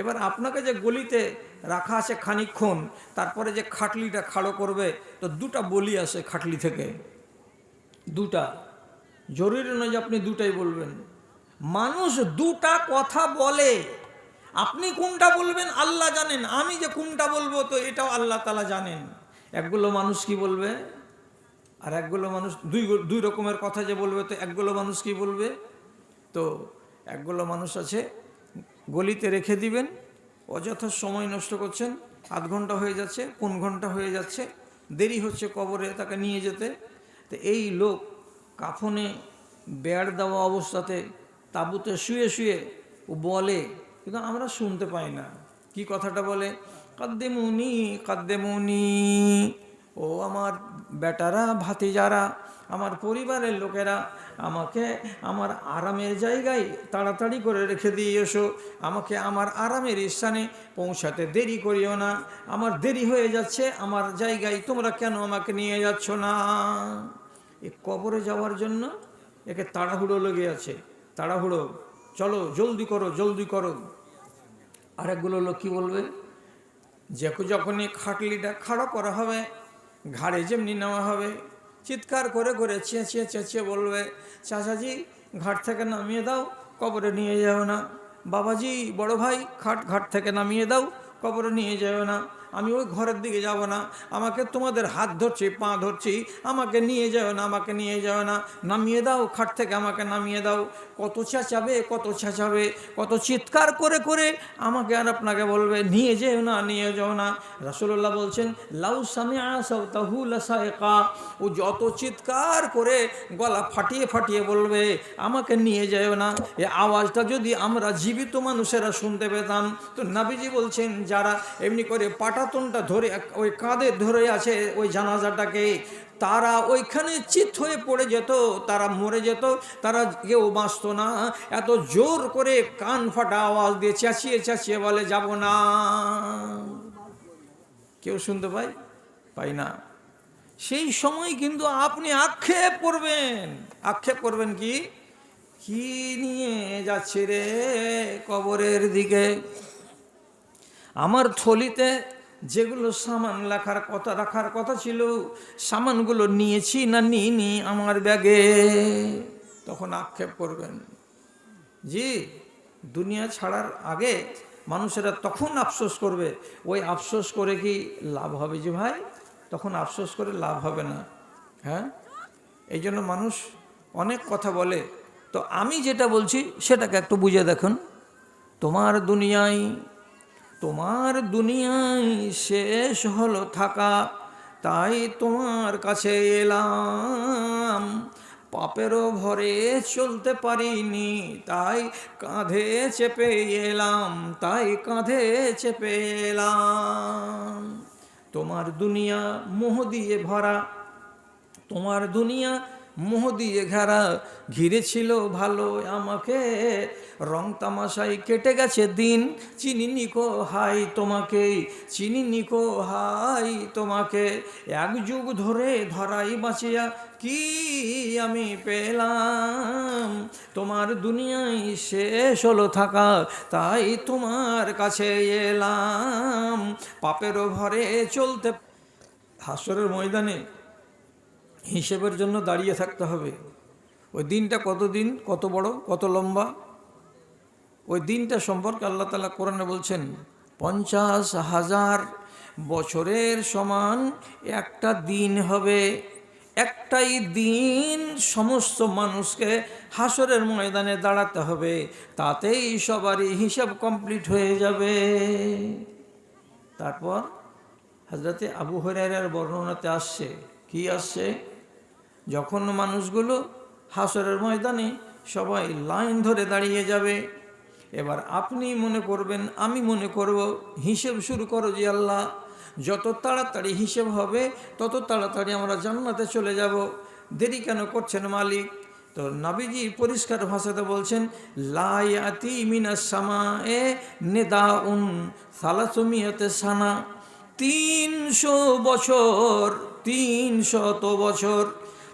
এবার আপনাকে যে গলিতে রাখা আছে খানিকক্ষণ, তারপরে যে খাটলিটা খাড়ো করবে, তো দুটা বলি আসে খাটলি থেকে। দুটা। জরুরি নয় যে আপনি দুটাই বলবেন। মানুষ দুটা কথা বলে। আপনি কোনটা বলবেন আল্লাহ জানেন, আমি যে কোনটা বলব তো এটাও আল্লাহ তালা জানেন। একগুলো মানুষ কি বলবে? আর একগুলো মানুষ, দুই দুই রকমের কথা যে বলবে তো একগুলো মানুষ কি বলবে? তো একগুলো মানুষ আছে গলিতে রেখে দিবেন, অযথা সময় নষ্ট করছেন, আধ ঘণ্টা হয়ে যাচ্ছে কোন ঘণ্টা হয়ে যাচ্ছে, দেরি হচ্ছে কবরে তাকে নিয়ে যেতে। তো এই লোক কাফনে বেড় দেওয়া অবস্থাতে তাঁবুতে শুয়ে শুয়ে ও বলে, কিন্তু আমরা শুনতে পাই না। কি কথাটা বলে? কাদ্দেমুনি কাদ্দেমুনি। ও আমার বেটারা, ভাতিজারা, আমার পরিবারের লোকেরা, আমাকে আমার আরামের জায়গায় তাড়াতাড়ি করে রেখে দিয়ে এসো। আমাকে আমার আরামের স্থানে পৌঁছাতে দেরি করিও না। আমার দেরি হয়ে যাচ্ছে, আমার জায়গায় তোমরা কেন আমাকে নিয়ে যাচ্ছ না? এ কবরে যাওয়ার জন্য একে তাড়াহুড়ো লেগে আছে। তাড়াহুড়ো। চলো, জলদি করো জলদি করো। আরেকগুলো লোক কী বলবে? যে যখনই খাটলিটা খাড়া করা হবে ঘাড়ে যেমনি নেওয়া হবে। চিৎকার করে করে চেঁচিয়ে চেঁচিয়ে বলবে, চাচাজি, ঘাট থেকে নামিয়ে দাও, কবরে নিয়ে যাও না। বাবাজি, বড় ভাই খাট ঘাট থেকে নামিয়ে দাও, কবরে নিয়ে যাও না। আমি ওই ঘরের দিকে যাব না। আমাকে তোমাদের হাত ধরছি, পা ধরছি। আমাকে নিয়ে যাও না, আমাকে নিয়ে যাও না। নামিয়ে দাও, খাট থেকে আমাকে নামিয়ে দাও। কত চেঁচাবে কত চেঁচাবে, কত চিৎকার করে করে আমাকে আর আপনাকে বলবে, নিয়ে যেও না, নিয়ে যাও না। রসুল্লাহ বলছেন, লাউ সামিয়া ও যত চিৎকার করে গলা ফাটিয়ে ফাটিয়ে বলবে, আমাকে নিয়ে যাও না। এ আওয়াজটা যদি আমরা জীবিত মানুষেরা শুনতে পেতাম, তো নাবিজি বলছেন, যারা এমনি করে পাটাতনটা ধরে ওই কাঁধে ধরে আছে ওই জানাজাটাকে। তারা ওইখানে চিত হয়ে পড়ে যেত, তারা মরে যেত, তারা কেউ বাঁচত না। এত জোর করে কান ফাটা আওয়াজ দিয়ে চেঁচিয়ে চেঁচিয়ে বলে, যাব না। কেউ শুনতে পাই পাই না। সেই সময় কিন্তু আপনি আক্ষেপ করবেন। আক্ষেপ করবেন কি? কি নিয়ে যাচ্ছে রে কবরের দিকে? আমার থলিতে যেগুলো সামান লেখার কথা, রাখার কথা ছিল, সামানগুলো নিয়েছি না নিইনি আমার ব্যাগে। তখন আক্ষেপ করবেন, জি, দুনিয়া ছাড়ার আগে মানুষেরা তখন আফসোস করবে, ওই আফসোস করে কি লাভ হবে যে ভাই? তখন আফসোস করে লাভ হবে না। হ্যাঁ? এই জন্য মানুষ অনেক কথা বলে। তো আমি যেটা বলছি সেটাকে একটু বুঝে দেখুন। তোমার দুনিয়ায় তোমার দুনিয়ায় শেষ হলো থাকা, তাই তোমার কাছে এলাম। পাপেরও ভরে চলতে পারিনি, তাই কাঁধে চেপে এলাম, তাই কাঁধে চেপে এলাম। তোমার দুনিয়া মোহ দিয়ে ভরা, তোমার দুনিয়া মোহ দিয়ে ঘেরা ঘিরে ছিল ভালো, আমাকে রং তামাশাই কেটে গেছে দিন। চিনি নিকো হাই তোমাকে চিনি নিকো হাই তোমাকে। এক যুগ ধরে ধরাই বাঁচিয়া কি আমি পেলাম? তোমার দুনিয়ায় শেষ হলো থাকা, তাই তোমার কাছে এলাম। পাপেরও ভরে চলতে হাসরের ময়দানে হিসেবের জন্য দাঁড়িয়ে থাকতে হবে। ওই দিনটা কত দিন, কত বড়, কত লম্বা? ওই দিনটা সম্পর্কে আল্লাহ তালা কোরআনে বলছেন, পঞ্চাশ হাজার বছরের সমান একটা দিন হবে। একটাই দিন সমস্ত মানুষকে হাসরের ময়দানে দাঁড়াতে হবে। তাতেই সবারই হিসাব কমপ্লিট হয়ে যাবে। তারপর হাজরাতে আবু হরাইরার বর্ণনাতে আসছে। কি আসছে? যখন মানুষগুলো হাসরের ময়দানে সবাই লাইন ধরে দাঁড়িয়ে যাবে, এবার আপনি মনে করবেন, আমি মনে করব, হিসেব শুরু করো যে আল্লাহ। যত তাড়াতাড়ি হিসেব হবে, তত তাড়াতাড়ি আমরা জান্নাতে চলে যাব। দেরি কেন করছেন মালিক? তো নাবিজি পরিষ্কার ভাষাতে বলছেন লায়াতি মিনাস সামা এ নেদা উন সালাসমিয়াতে সানা। তিনশো বছর, তিনশত বছর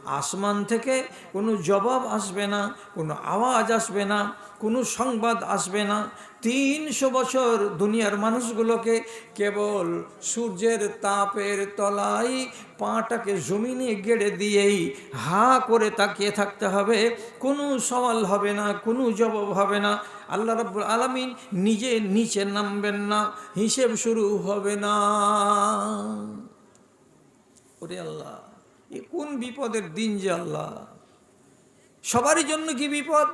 আসমান থেকে কোনো জবাব আসবে না, কোনো আওয়াজ আসবে না, কোনো সংবাদ আসবে না। তিনশো বছর দুনিয়ার মানুষগুলোকে কেবল সূর্যের তাপের তলায় পাটাকে জমিনে গেড়ে দিয়েই হা করে তাকিয়ে থাকতে হবে। কোনো সওয়াল হবে না, কোনো জবাব হবে না। আল্লাহ রাব্বুল আলামিন নিজে নিচে নামবেন না, হিসেব শুরু হবে না। ওরে আল্লাহ। এ কোন বিপদের দিন যে আল্লাহ? সবারই জন্য কি বিপদ?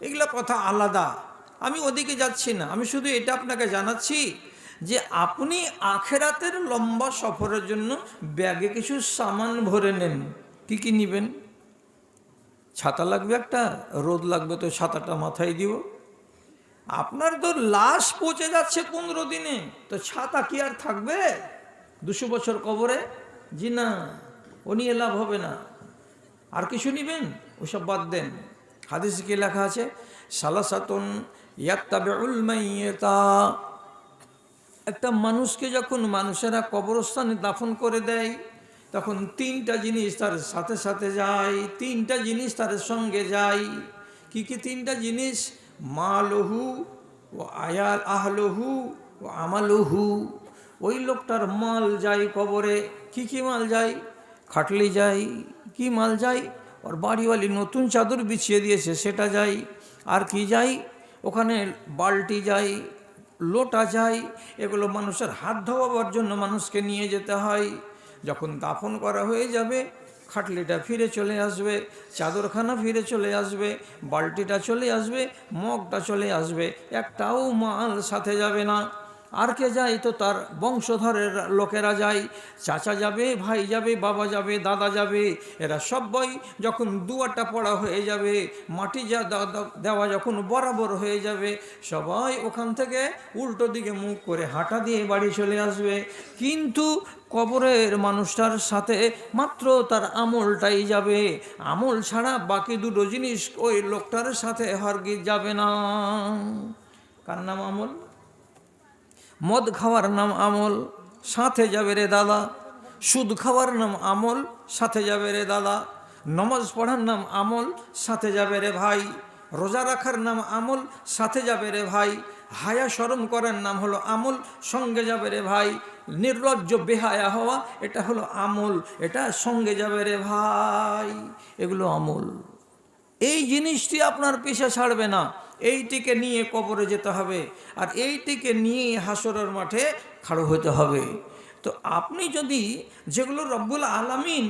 এগুলো কথা আলাদা। আমি ওদিকে যাচ্ছি না। আমি শুধু এটা আপনাকে জানাচ্ছি যে আপনি আখেরাতের লম্বা সফরের জন্য ব্যাগে কিছু সামান ভরে নেন। কি কি নেবেন? ছাতা লাগবে একটা, রোদ লাগবে তো ছাতাটা মাথায় দিব। আপনার তো লাশ পচে যাচ্ছে পনেরো দিনে। তো ছাতা কি আর থাকবে? দুশো বছর কবরে? জি না। ও নিয়ে লাভ হবে না। আর কিছু নিবেন? ওসব বাদ দেন। হাদিসে কি লেখা আছে? সালাসাতুন ইয়াত্তাবিউল মাইয়াতা। একটা মানুষকে যখন মানুষেরা কবরস্থানে দাফন করে দেয়, তখন তিনটা জিনিস তার সাথে সাথে যায়, তিনটা জিনিস তার সঙ্গে যায়। কি কি তিনটা জিনিস? মালহু ও আয়াল আহলহু ও আমালহু। ওই লোকটার মাল যায় কবরে। কি কি মাল যায়? খাটলি যায় কি মাল যায় ওর বাড়িওয়ালি নতুন চাদর বিছিয়ে দিয়েছে, সেটা যাই, আর কি যাই, ওখানে বালতি যাই, লোটা যাই, এগুলো মানুষের হাত ধোয়াবার জন্য মানুষকে নিয়ে যেতে হয়। যখন দাফন করা হয়ে যাবে, খাটলিটা ফিরে চলে আসবে, চাদরখানা ফিরে চলে আসবে, বালতিটা চলে আসবে, মগটা চলে আসবে, একটাও মাল সাথে যাবে না। আর কে যায়? তো তার বংশধরের লোকেরা যায়। চাচা যাবে, ভাই যাবে, বাবা যাবে, দাদা যাবে। এরা সবাই যখন দুয়ারটা পড়া হয়ে যাবে, মাটি যা দেওয়া যখন বরাবর হয়ে যাবে, সবাই ওখান থেকে উল্টো দিকে মুখ করে হাঁটা দিয়ে বাড়ি চলে আসবে। কিন্তু কবরের মানুষটার সাথে মাত্র তার আমলটাই যাবে। আমল ছাড়া বাকি দুটো জিনিস ওই লোকটার সাথে হারগি যাবে না। কার নাম আমল? মদ খাওয়ার নাম আমল, সাথে যাবে রে দাদা। সুদ খাওয়ার নাম আমল, সাথে যাবে রে দাদা। নমাজ পড়ার নাম আমল, সাথে যাবে রে ভাই। রোজা রাখার নাম আমল, সাথে যাবে রে ভাই। হায়া স্মরণ করার নাম হলো আমল, সঙ্গে যাবে রে ভাই। নির্লজ্জ, বেহায়া হওয়া, এটা হলো আমল, এটা সঙ্গে যাবে রে ভাই। এগুলো আমল। এই জিনিসটি আপনার পেশা ছাড়বে না। এইটিকে নিয়ে কবরে যেতে হবে আর এইটিকে নিয়ে হাসরের মাঠে খাড়ো হতে হবে। তো আপনি যদি যেগুলো রব্বুল আলামিন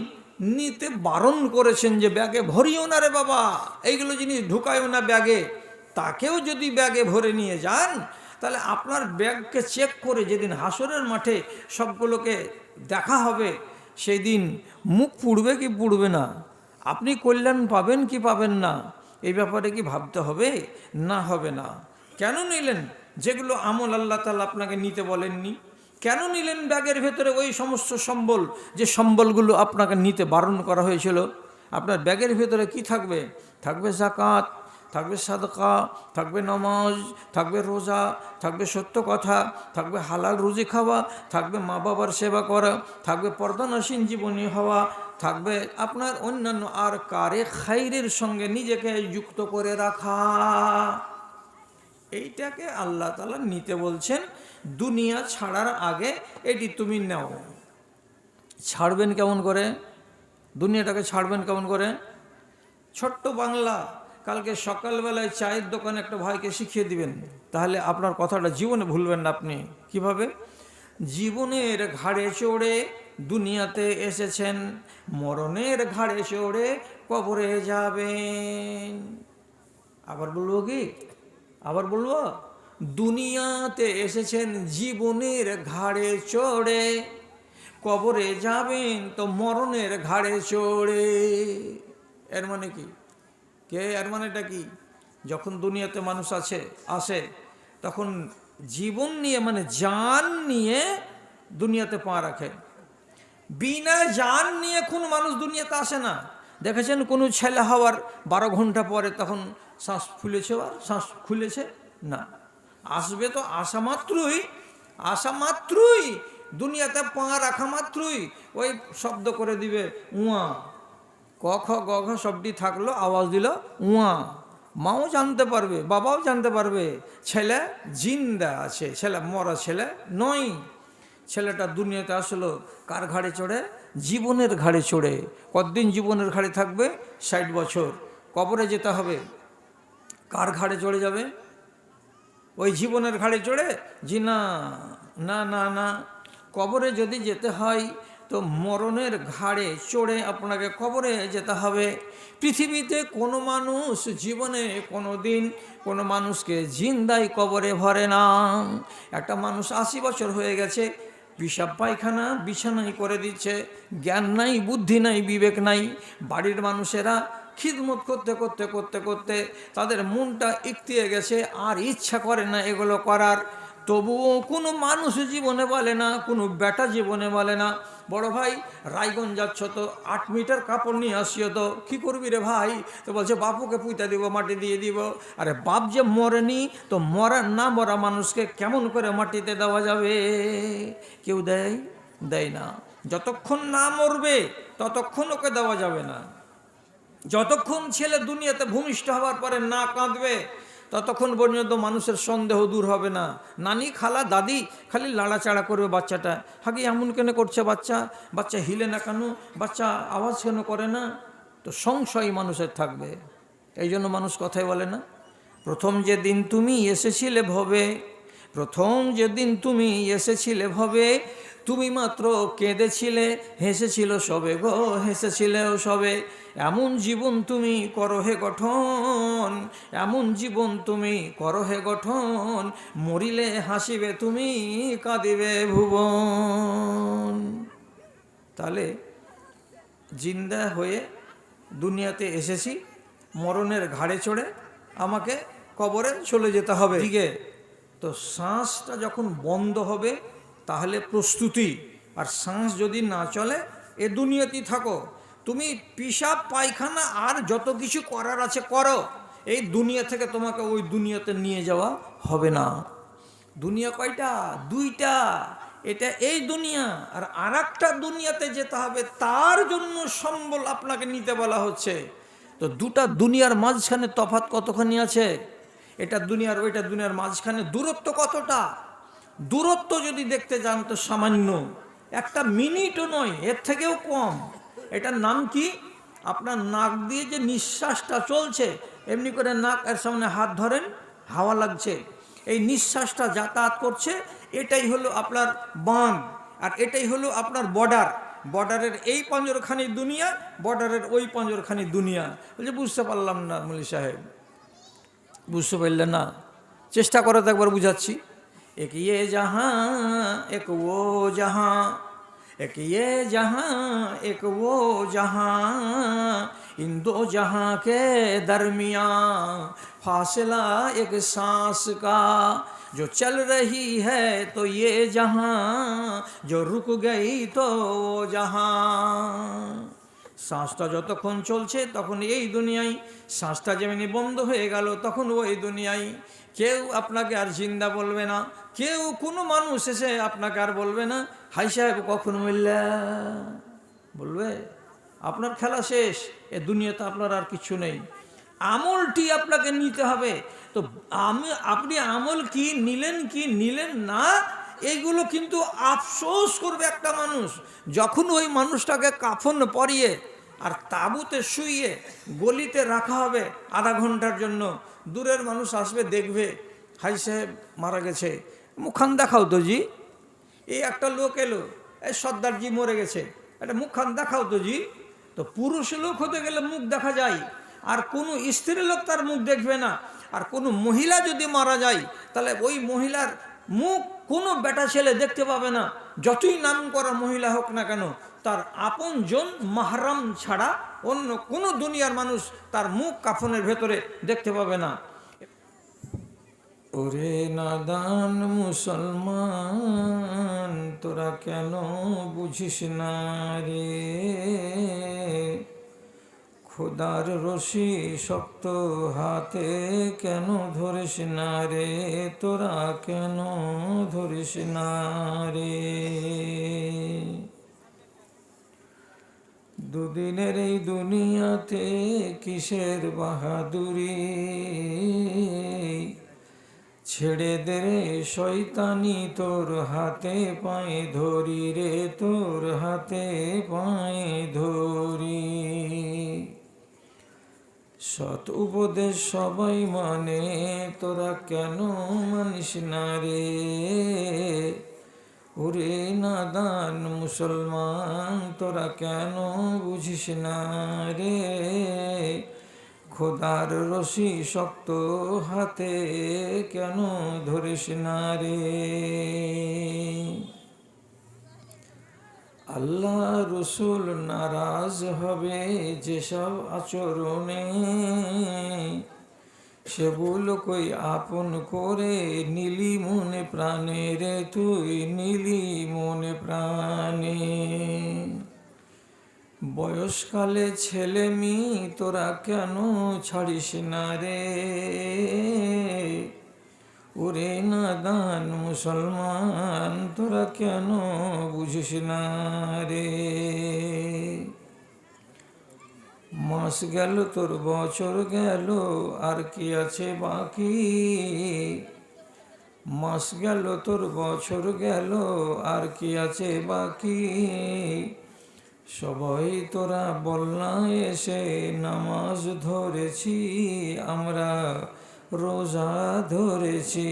নিতে বারণ করেছেন যে ব্যাগে ভরিও না রে বাবা, এইগুলো জিনিস ঢুকায়ও না ব্যাগে, তাকেও যদি ব্যাগে ভরে নিয়ে যান, তাহলে আপনার ব্যাগকে চেক করে যেদিন হাসরের মাঠে সবগুলোকে দেখা হবে সেই দিন মুখ পুড়বে কি পুড়বে না? আপনি কল্যাণ পাবেন কি পাবেন না? এই ব্যাপারে কি ভাবতে হবে? না হবে না। কেন নিলেন? যেগুলো আমল আল্লাহ তালা আপনাকে নিতে বলেননি। কেন নিলেন ব্যাগের ভেতরে ওই সমস্ত সম্বল, যে সম্বলগুলো আপনাকে নিতে বারণ করা হয়েছিল? আপনার ব্যাগের ভেতরে কি থাকবে? থাকবে জাকাত থাকবে সাদকা, থাকবে নমাজ, থাকবে রোজা, থাকবে সত্য কথা, থাকবে হালাল রুজি খাওয়া, থাকবে মা বাবার সেবা করা, থাকবে পর্দানাসীন জীবনী হওয়া থাকবে আপনার অন্যান্য আর কারে খাইরের সঙ্গে নিজেকে যুক্ত করে রাখা। এইটাকে আল্লাহ তালা নিতে বলছেন, দুনিয়া ছাড়ার আগে এটি তুমি নাও। ছাড়বেন কেমন করে? দুনিয়াটাকে ছাড়বেন কেমন করে? ছোট্ট বাংলা, কালকে সকালবেলায় চায়ের দোকানে একটা ভাইকে শিখিয়ে দিবেন, তাহলে আপনার কথাটা জীবনে ভুলবেন না আপনি। কীভাবে? জীবনের ঘাড়ে চড়ে দুনিয়াতে এসেছেন, মরণের ঘাড়ে চড়ে কবরে যাবেন। আবার বলব কি? আবার বলব, দুনিয়াতে এসেছেন, জীবনের ঘাড়ে চড়ে কবরে যাবেন, তো মরণের ঘাড়ে চড়ে। এর মানে কি? কে? এর মানেটা কি? যখন দুনিয়াতে মানুষ আছে, আসে, তখন জীবন নিয়ে মানে জান নিয়ে দুনিয়াতে পা রাখে বিনা জান নিয়ে কোন মানুষ দুনিয়াতে আসে না। দেখেছেন কোনো ছেলে হওয়ার বারো ঘণ্টা পরে তখন শ্বাস ফুলেছে বা শ্বাস খুলেছে? না। আসবে তো আসা মাত্রই আসা মাত্রই, দুনিয়াতে পা রাখা মাত্রই। ওই শব্দ করে দিবে, উয়া। ক, খ, গ শব্দটি থাকল, আওয়াজ দিল, উঁয়া। মাও জানতে পারবে, বাবাও জানতে পারবে। ছেলে জিন্দা আছে, ছেলে মরা ছেলে নয়। ছেলেটা দুনিয়াতে আসলো, কার ঘাড়ে চড়ে? জীবনের ঘাড়ে চড়ে। কতদিন জীবনের ঘাড়ে থাকবে? ষাট বছর। কবরে যেতে হবে। কার ঘাড়ে চড়ে যাবে? ওই জীবনের ঘাড়ে চড়ে? জি না না না না। কবরে যদি যেতে হয়, তো মরণের ঘাড়ে চড়ে আপনাকে কবরে যেতে হবে। পৃথিবীতে কোনো মানুষ জীবনে কোনো দিন কোনো মানুষকে জিন্দাই কবরে ভরে না। একটা মানুষ আশি বছর হয়ে গেছে পিসাব পায়খানা বিছানায় করে দিচ্ছে, জ্ঞান নাই, বুদ্ধি নাই, বিবেক নাই। বাড়ির মানুষেরা খিদমত করতে করতে করতে করতে তাদের মনটা ইকতিয়ে গেছে, আর ইচ্ছা করে না এগুলো করার। তবুও কোনো মানুষ জীবনে বলে না, কোনো বেটা জীবনে বলে না। বড় ভাই, রায়গঞ্জ যাচ্ছ তো, আট মিটার কাপড় নিয়ে আসিও তো, কী করবি রে ভাই? তো বলছে, বাপুকে পুঁতে দিব, মাটি দিয়ে দিব। আরে বাপ যে মরেনি, তো মরা না মরা মানুষকে কেমন করে মাটিতে দেওয়া যাবে? কেউ দেয়? দেয় না। যতক্ষণ না মরবে, ততক্ষণ ওকে দেওয়া যাবে না। যতক্ষণ ছেলে দুনিয়াতে ভূমিষ্ঠ হওয়ার পরে না কাঁদবে ততক্ষণ পর্যন্ত মানুষের সন্দেহ দূর হবে না। নানি, খালা, দাদি খালি লাড়াচাড়া করবে বাচ্চাটা। হাগে এমন কেন করছে বাচ্চা? বাচ্চা হিলে না কেন? বাচ্চা আওয়াজ কেন করে না? তো সংশয় মানুষের থাকবে। এই জন্য মানুষ কথাই বলে না। প্রথম যে দিন তুমি এসেছিলে ভবে, প্রথম যেদিন তুমি এসেছিলে ভবে তুমি মাত্র কেঁদেছিলে হেসেছিল সবে গো হেসেছিলেও সবে। এমন জীবন তুমি করো হে গঠন এমন জীবন তুমি করো হে গঠন মরিলে হাসিবে তুমি কাঁদিবে ভুবন। তাহলে জিন্দা হয়ে দুনিয়াতে এসেছি মরণের ঘাড়ে চড়ে আমাকে কবরে চলে যেতে হবে। দিকে। তো শ্বাসটা যখন বন্ধ হবে তাহলে প্রস্তুতি। আর শ্বাস যদি না চলে, এ দুনিয়াতেই থাকো। তুমি পিসাব পায়খানা আর যত কিছু করার আছে করো। এই দুনিয়া থেকে তোমাকে ওই দুনিয়াতে নিয়ে যাওয়া হবে না। দুনিয়া কয়টা? দুইটা। এটা এই দুনিয়া আর আর দুনিয়াতে যেতে হবে, তার জন্য সম্বল আপনাকে নিতে বলা হচ্ছে। তো দুটা দুনিয়ার মাঝখানে তফাত কতখানি আছে? এটা দুনিয়ার ওইটা দুনিয়ার মাঝখানে দূরত্ব কতটা? দূরত্ব যদি দেখতে যান তো সামান্য। একটা মিনিটও নয়, এর থেকেও কম। এটার নাম কি? আপনার নাক দিয়ে যে নিঃশ্বাসটা চলছে, এমনি করে নাক এর সামনে হাত ধরেন, হাওয়া লাগছে। এই নিঃশ্বাসটা যাতায়াত করছে, এটাই হলো আপনার বাঁধ আর এটাই হলো আপনার বর্ডার। বর্ডারের এই পঞ্জরখানি দুনিয়া, বর্ডারের ওই পঞ্জরখানি দুনিয়া। বলছে, বুঝতে পারলাম না মলি সাহেব। বুঝতে পারলেন না? চেষ্টা করে তো একবার বুঝাচ্ছি। एक ये जहाँ, एक वो जहाँ, एक ये जहाँ, एक वो जहाँ, इन दो जहाँ के दरमिया फासला एक सांस का, जो चल रही है तो ये जहाँ, जो रुक गई तो वो जहाँ। শ্বাসটা যতক্ষণ চলছে তখন এই দুনিয়ায় শ্বাসটা যেমনি বন্ধ হয়ে গেল, তখন ওই দুনিয়ায় কেউ আপনাকে আর জিন্দা বলবে না, কেউ কোনো মানুষ এসে আপনাকে আর বলবে না, হাই সাহেব, কখন মিললা? বলবে, আপনার খেলা শেষ, এ দুনিয়াতে আপনার আর কিছু নেই। আমলটি আপনাকে নিতে হবে। তো আমি, আপনি আমল কি নিলেন কি নিলেন না এইগুলো কিন্তু আফসোস করবে একটা মানুষ। যখন ওই মানুষটাকে কাফন পরিয়ে আর তাঁবুতে শুইয়ে গলিতে রাখা হবে আধা ঘণ্টার জন্য। দূরের মানুষ আসবে, দেখবে, হাই সাহেব মারা গেছে। মুখান দেখাও তো জি। এই একটা লোক এলো, এই সর্দারজি মরে গেছে। একটা মুখখান দেখাও তো জি। তো পুরুষ লোক হতে গেলে মুখ দেখা যায়। আর কোনো স্ত্রী লোক তার মুখ দেখবে না। আর কোনো মহিলা যদি মারা যায়, তাহলে ওই মহিলার মুখ কোনো বেটা ছেলে দেখতে পাবে না। যতই নাম করা মহিলা হোক না কেন, তার আপন জন মাহরাম ছাড়া অন্য কোনো দুনিয়ার মানুষ তার মুখ কাফনের ভেতরে দেখতে পাবে না। ওরে নাদান মুসলমান, তোরা কেন বুঝিস না রে? খোদার রশি শক্ত হাতে কেন ধরিস না রে? তোরা কেন ধরিস না রে? দুদিনের এই দুনিয়াতে কিসের বাহাদুরি? ছেড়ে দে রে শৈতানি তোর হাতে পায়ে ধরি রে, তোর হাতে পায়ে ধরি। সৎ উপদেশ সবাই মানে তোরা কেন মানিস না রে? ওরে নাদান মুসলমান, তোরা কেন বুঝিস না রে? খোদার রশি শক্ত হাতে কেন ধরিস না রে? আল্লাহ রসুল নারাজ হবে যেসব আচরণে। সেগুলো কই আপন করে নীলি মনে প্রাণে রে, তুই নীলি মনে প্রাণে। বয়সকালে ছেলে মি তোরা কেন ছাড়িস না রে? ওরে নাদান মুসলমান, তোরা কেন বুঝিস না রে? মাস গেল, তোর বছর গেল, আর কি আছে বাকি? মাস গেল, তোর বছর গেল, আর কি আছে বাকি? সবাই তোরা বলনা এসে নামাজ ধরেছি, আমরা রোজা ধরেছি।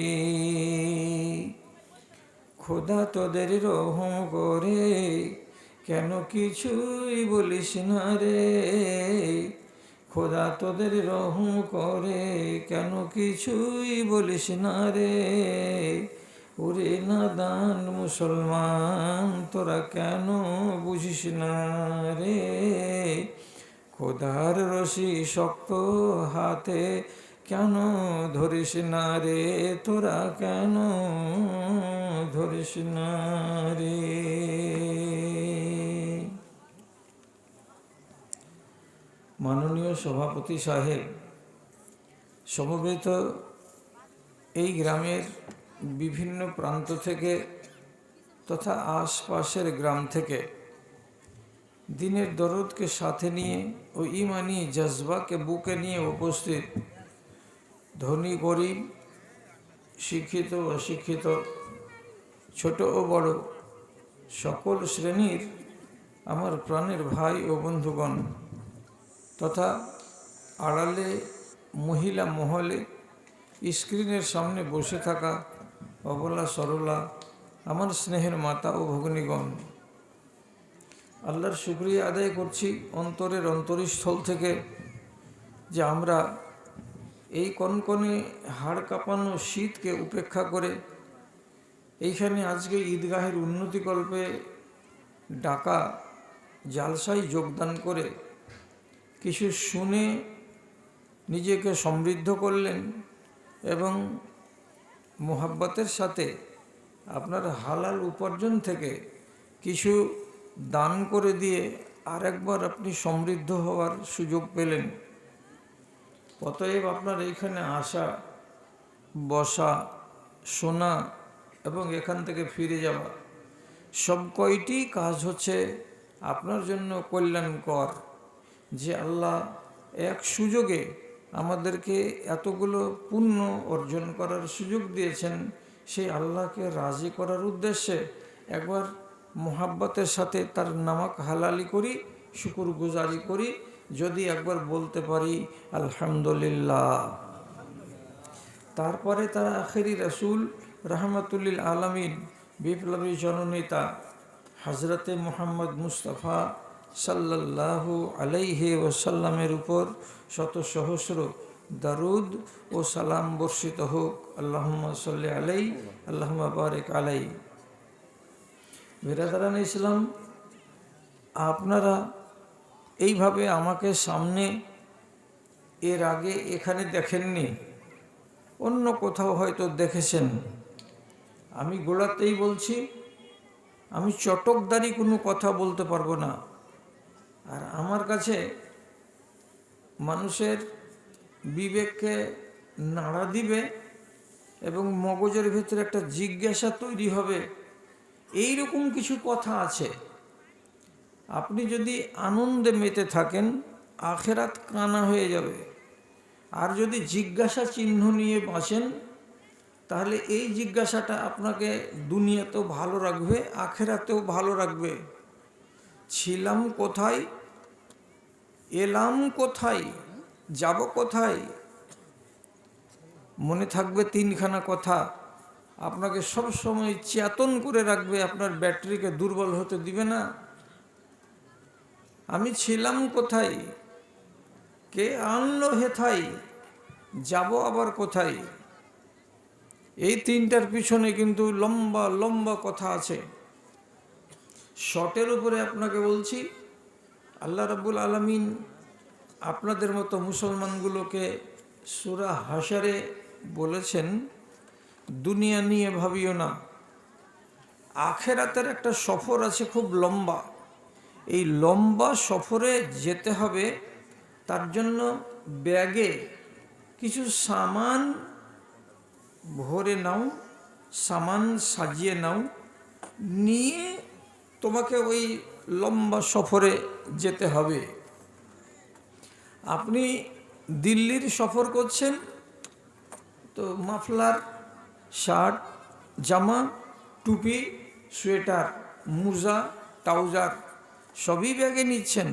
খোদা তোদের রহম করে, কেন কিছুই বলিস না রে? খোদা তোদের রহম করে, কেন কিছুই বলিস না রে? ওরে নাদান মুসলমান, তোরা কেন বুঝিস না রে? খোদার রশি শক্ত হাতে কেন ধরিস না রে? তোরা কেন ধরিস না রে? মাননীয় সভাপতি সাহেব, সমবেত এই গ্রামের বিভিন্ন প্রান্ত থেকে তথা আশপাশের গ্রাম থেকে দিনের দরদকে সাথে নিয়ে ও ইমানি জজবাকে বুকে নিয়ে উপস্থিত ধনী, গরিব, শিক্ষিত, অশিক্ষিত, ছোট ও বড়, সকল শ্রেণির আমার প্রাণের ভাই ও বন্ধুগণ, তথা আড়ালে মহিলা মহলে স্ক্রিনের সামনে বসে থাকা অবলা সরলা, আমার স্নেহের মাতা ও ভগ্নীগণ, আল্লাহর শুক্রিয়া আদায় করছি অন্তরের অন্তরস্থল থেকে যে আমরা এই কনকনে হাড় কাঁপানো শীতকে উপেক্ষা করে এইখানে আজকে ঈদগাহের উন্নতিকল্পে ডাকা জালসায় যোগদান করে কিছু শুনে নিজেকে সমৃদ্ধ করলেন এবং মোহাব্বতের সাথে আপনার হালাল উপার্জন থেকে কিছু দান করে দিয়ে আরেকবার আপনি সমৃদ্ধ হওয়ার সুযোগ পেলেন। অতএব আপনার এইখানে আসা, বসা, শোনা এবং এখান থেকে ফিরে যাওয়া, সব কয়টি কাজ হচ্ছে আপনার জন্য কল্যাণকর, যে আল্লাহ এক সুযোগে আমাদেরকে এতগুলো পুণ্য অর্জন করার সুযোগ দিয়েছেন, সেই আল্লাহকে রাজি করার উদ্দেশ্যে একবার মোহাব্বতের সাথে তার নামাক হালালি করি শুকুর গুজারি করি যদি একবার বলতে পারি, আলহামদুলিল্লাহ। তারপরে তারা আখেরি রসুল, রহমতুল্লিল আলমিন, বিপ্লবী জননেতা হজরতে মোহাম্মদ মুস্তফা সাল্লাল্লাহু আলাইহি ওসাল্লামের উপর শত সহস্র দারুদ ও সালাম বর্ষিত হোক। আল্লাহ সাল্লি আলাই আল্লাহ বারেক আলাই বেরাদারান ইসলাম, আপনারা এইভাবে আমাকে সামনে, এর আগে এখানে দেখেননি। অন্য কোথাও হয়তো দেখেছেন। আমি গোড়াতেই বলছি, আমি চটকদারি কোনো কথা বলতে পারব না। আর আমার কাছে মানুষের বিবেককে নাড়া দিবে এবং মগজের ভিতরে একটা জিজ্ঞাসা তৈরি হবে। এই রকম কিছু কথা আছে। আপনি যদি আনন্দে মেতে থাকেন, আখেরাত কানা হয়ে যাবে। আর যদি জিজ্ঞাসা চিহ্ন নিয়ে বাঁচেন, তাহলে এই জিজ্ঞাসাটা আপনাকে দুনিয়াতেও ভালো রাখবে, আখেরাতেও ভালো রাখবে। ছিলাম কোথায়? এলাম কোথায়? যাব কোথায়? মনে থাকবে তিনখানা কথা। আপনাকে সব সময় চেতন করে রাখবে, আপনার ব্যাটারিকে দুর্বল হতে দিবে না। আমি ছিলাম কোথায়? কে আনলো হেথায়? যাব আবার কোথায়? এই তিনটার পিছনে কিন্তু লম্বা লম্বা কথা আছে। শটের উপরে আপনাকে বলছি, আল্লাহ রাব্বুল আলমিন আপনাদের মতো মুসলমানগুলোকে সুরা হাসারে বলেছেন, দুনিয়া নিয়ে ভাবিও না। আখেরাতের একটা সফর আছে খুব লম্বা। এই লম্বা সফরে যেতে হবে, তার জন্য ব্যাগে কিছু সামান ভরে নাও, সামান সাজিয়ে নাও, নিয়ে তোমাকে ওই লম্বা সফরে যেতে হবে। আপনি দিল্লির সফর করছেন, তো মাফলার, শার্ট, জামা, টুপি, সোয়েটার, মোজা, ট্রাউজার সবই ব্যাগে নিচ্ছেন।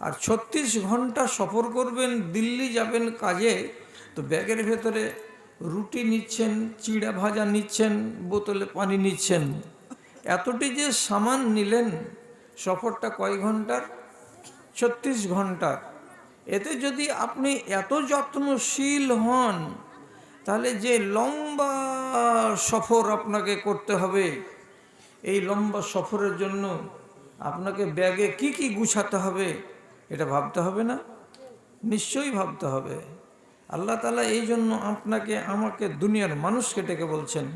আর ছত্রিশ ঘণ্টা সফর করবেন, দিল্লি যাবেন কাজে, তো ব্যাগের ভেতরে রুটি নিচ্ছেন, চিড়া ভাজা নিচ্ছেন, বোতলে পানি নিচ্ছেন। এতটি যে সামান নিলেন সফরটা কয় ঘণ্টার? ছত্রিশ ঘণ্টার। এতে যদি আপনি এত যত্নশীল হন, তাহলে যে লম্বা সফর আপনাকে করতে হবে, এই লম্বা সফরের জন্য আপনাকে ব্যাগে কি কি গুছাতে হবে এটা ভাবতে হবে না? নিশ্চয়ই ভাবতে হবে। আল্লাহ তালা এই জন্য আপনাকে, আমাকে দুনিয়ার মানুষকে ডেকে বলছেন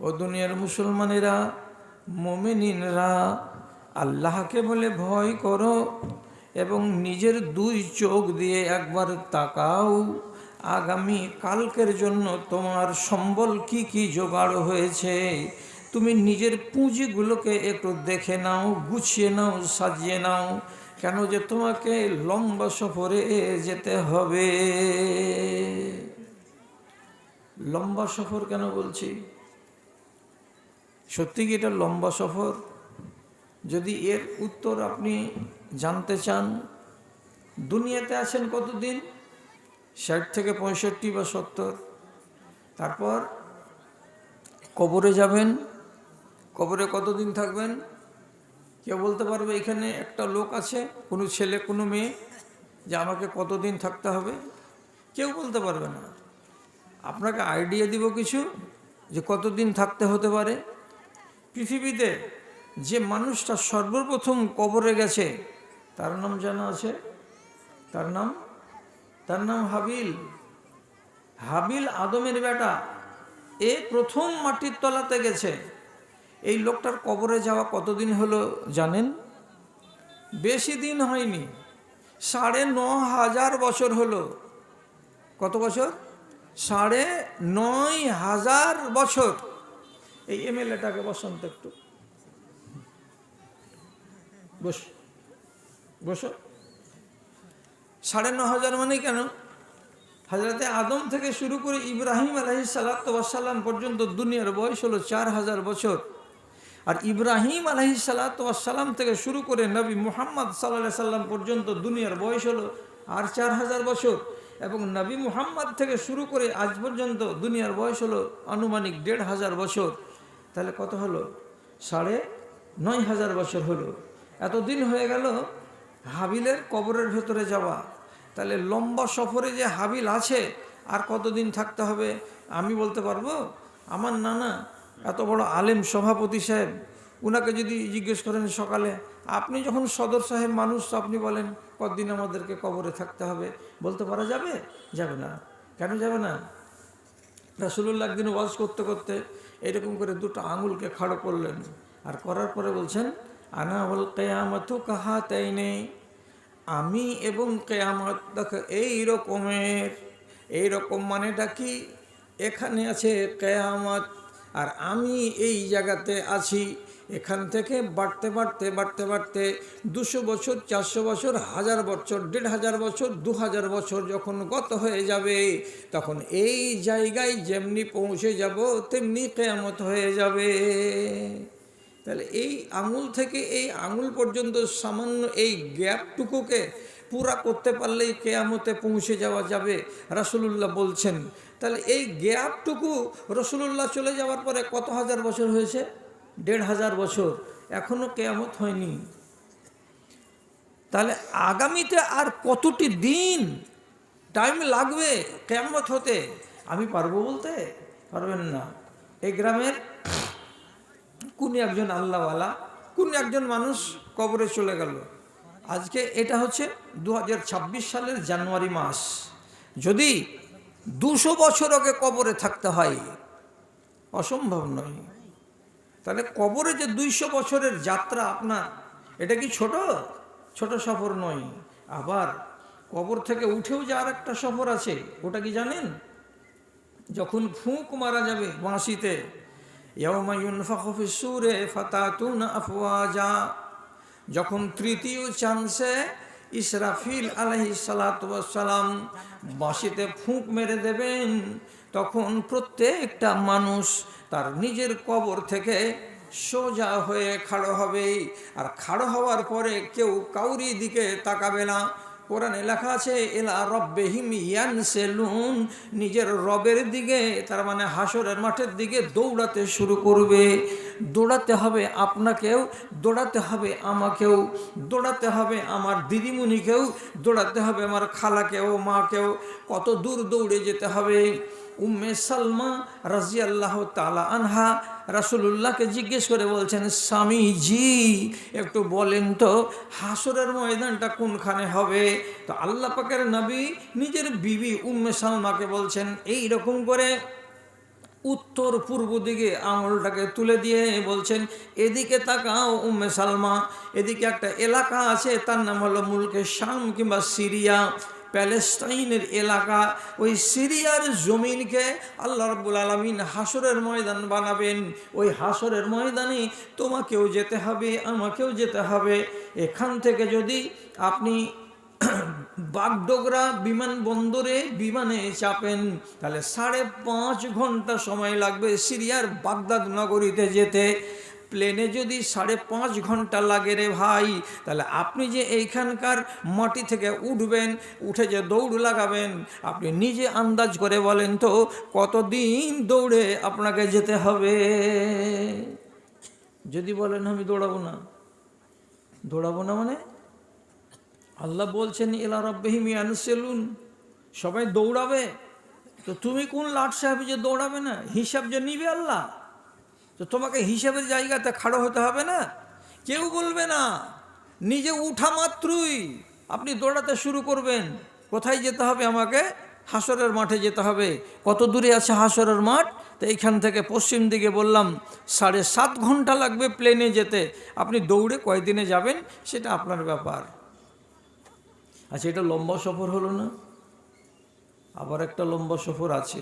ও দুনিয়ার মুসলমানেরা, মোমেনিনরা, আল্লাহকে বলে ভয় করো। এবং নিজের দুই চোখ দিয়ে একবার তাকাও। আগামী কালকের জন্য তোমার সম্বল কি কি জোগাড় হয়েছে? তুমি নিজের পুঁজিগুলোকে একটু দেখে নাও, গুছিয়ে নাও, সাজিয়ে নাও। কেন যে তোমাকে লম্বা সফরে যেতে হবে। লম্বা সফর কেন বলছি? সত্যি কি এটা লম্বা সফর? যদি এর উত্তর আপনি জানতে চান, দুনিয়াতে আছেন কতদিন? ষাট থেকে পঁয়ষট্টি বা সত্তর। তারপর কবরে যাবেন। কবরে কতদিন থাকবেন? কেউ বলতে পারবে, এখানে একটা লোক আছে, কোনো ছেলে, কোনো মেয়ে, যে আমাকে কতদিন থাকতে হবে? কেউ বলতে পারবে না। আপনাকে আইডিয়া দিব কিছু, যে কতদিন থাকতে হতে পারে। পৃথিবীতে যে মানুষটা সর্বপ্রথম কবরে গেছে তার নাম জানা আছে? তার নাম? তার নাম হাবিল। হাবিল আদমের বেটা। এ প্রথম মাটির তলাতে গেছে। এই লোকটার কবরে যাওয়া কতদিন হলো জানেন? বেশি দিন হয়নি। সাড়ে ন হাজার বছর হলো। কত বছর? সাড়ে নয় হাজার বছর। এই এমএলএটাকে বসন্ত একটু। বস। বসো। সাড়ে ন হাজার মানে কেন? হাজরাতে আদম থেকে শুরু করে ইব্রাহিম আলহি সাল্লাম পর্যন্ত দুনিয়ার বয়স হলো চার হাজার বছর। আর ইব্রাহিম আলহি সাল্লাম থেকে শুরু করে নবী মুহাম্মদ সাল্লাহ সাল্লাম পর্যন্ত দুনিয়ার বয়স হলো আর চার হাজার বছর। এবং নবী মুহাম্মদ থেকে শুরু করে আজ পর্যন্ত দুনিয়ার বয়স হলো আনুমানিক দেড় হাজার বছর। তাহলে কত হলো? সাড়ে নয় হাজার বছর হলো। এতদিন হয়ে গেল হাবিলের কবরের ভেতরে যাওয়া। তাহলে লম্বা সফরে যে হাবিল আছে, আর কতদিন থাকতে হবে? আমি বলতে পারব, আমার নানা এত বড় আলেম সভাপতি সাহেব, উনাকে যদি জিজ্ঞেস করেন সকালে, আপনি যখন সদর সাহেব মানুষ আপনি বলেন, কতদিন আমাদেরকে কবরে থাকতে হবে? বলতে পারা যাবে? যাবে না। কেন যাবে না? রাসুল্লাহ একদিন ওয়াজ করতে করতে এরকম করে দুটো আঙুলকে খাড়ো করলেন। আর করার পরে বলছেন আনা বল কেয়ামত কাহা তাই নেই আমি এবং কেয়ামত দেখো এই রকমের, এই রকম মানেটা কি? এখানে আছে কেয়ামত, আর আমি এই জায়গাতে আছি। এখান থেকে বাড়তে বাড়তে বাড়তে বাড়তে দুশো বছর, চারশো বছর, হাজার বছর, দেড় হাজার বছর, দু হাজার বছর যখন গত হয়ে যাবে, তখন এই জায়গায় যেমনি পৌঁছে যাব, তেমনি কেয়ামত হয়ে যাবে। তাহলে এই আঙুল থেকে এই আঙুল পর্যন্ত সামান্য এই গ্যাপটুকুকে পুরা করতে পারলেই কেয়ামতে পৌঁছে যাওয়া যাবে, রাসুলুল্লাহ বলছেন। তাহলে এই গ্যাপটুকু রসুলুল্লাহ চলে যাওয়ার পরে কত হাজার বছর হয়েছে? দেড় হাজার বছর। এখনও কেয়ামত হয়নি। তাহলে আগামীতে আর কতটি দিন টাইম লাগবে কেয়ামত হতে? আমি পারব বলতে? পারবেন না। এই গ্রামের কোন একজন আল্লাহওয়ালা, কোন একজন মানুষ কবরে চলে গেল। আজকে এটা হচ্ছে দু হাজার ছাব্বিশ সালের জানুয়ারি মাস। যদি দুশো বছর আগে কবরে থাকতে হয়, অসম্ভব নয়। তাহলে কবরে যে দুইশো বছরের যাত্রা আপনার, এটা কি ছোট? ছোট সফর নয়। আবার কবর থেকে উঠেও যে আর একটা সফর আছে, ওটা কি জানেন? যখন ফুঁক মারা যাবে বাঁশিতে ফিস-সূরে ফাতাতুনা আফওয়াজা। যখন তৃতীয় চান্সে ইসরাফিল সালাতু সালাম বাঁশিতে ফুঁক মেরে দেবেন, তখন প্রত্যেকটা মানুষ তার নিজের কবর থেকে সোজা হয়ে খাড়ো হবে। আর খাড়ো হওয়ার পরে কেউ কাউরি দিকে তাকাবে না। কোরআনে লেখা আছে এলা রব্বেহিম ইয়ানসেলুন নিজের রবের দিকে, তার মানে হাসরের মাঠের দিকে দৌড়াতে শুরু করবে। দৌড়াতে হবে আপনাকেও দৌড়াতে হবে আমাকেও দৌড়াতে হবে, আমার দিদিমণিকেও দৌড়াতে হবে, আমার খালাকেও, মাকেও। কত দূর দৌড়ে যেতে হবে? উম্মে সালমা রাজিয়াল্লাহ তালা আনহা রাসুলুল্লাহকে জিজ্ঞেস করে বলছেন, স্বামীজি, একটু বলেন তো, হাসরের ময়দানটা কোনখানে হবে? তো আল্লাহ পাকের নবী নিজের বিবি উম্মে সালমাকে বলছেন এই রকম করে উত্তর পূর্ব দিকে আঙুলটাকে তুলে দিয়ে বলছেন, এদিকে তাকাও উম্মে সালমা, এদিকে একটা এলাকা আছে, তার নাম হলো মুলকে শাম কিংবা সিরিয়া। প্যালেস্টাইনের এলাকা, ওই সিরিয়ার জমিনকে আল্লাহ রব্বুল আলমিন হাসরের ময়দান বানাবেন। ওই হাসরের ময়দানে তোমাকেও যেতে হবে, আমাকেও যেতে হবে। এখান থেকে যদি আপনি বাগডোগরা বিমানবন্দরে বিমানে চাপেন। তাহলে সাড়ে পাঁচ ঘণ্টা সময় লাগবে সিরিয়ার বাগদাদ নগরীতে যেতে। প্লেনে যদি সাড়ে পাঁচ ঘণ্টা লাগে রে ভাই, তাহলে আপনি যে এইখানকার মাটি থেকে উঠবেন, উঠে যে দৌড় লাগাবেন, আপনি নিজে আন্দাজ করে বলেন তো, কতদিন দৌড়ে আপনাকে যেতে হবে? যদি বলেন আমি দৌড়াবো না। দৌড়াবো না মানে? আল্লাহ বলছেন এলা রব্বাহিম ইয়ানসেলুন। সবাই দৌড়াবে। তো তুমি কোন লাট সাহেব যে দৌড়াবে না? হিসাব যে নিবে আল্লাহ। তো তোমাকে হিসাবের জায়গাতে খাড়ো হতে হবে না? কেউ বলবে না, নিজে উঠা মাত্রই আপনি দৌড়াতে শুরু করবেন। কোথায় যেতে হবে আমাকে? হাসরের মাঠে যেতে হবে। কত দূরে আছে হাসরের মাঠ? তো এইখান থেকে পশ্চিম দিকে বললাম, সাড়ে সাত ঘণ্টা লাগবে প্লেনে যেতে। আপনি দৌড়ে কয়দিনে যাবেন? সেটা আপনার ব্যাপার। আচ্ছা এটা লম্বা সফর হলো না? আবার একটা লম্বা সফর আছে।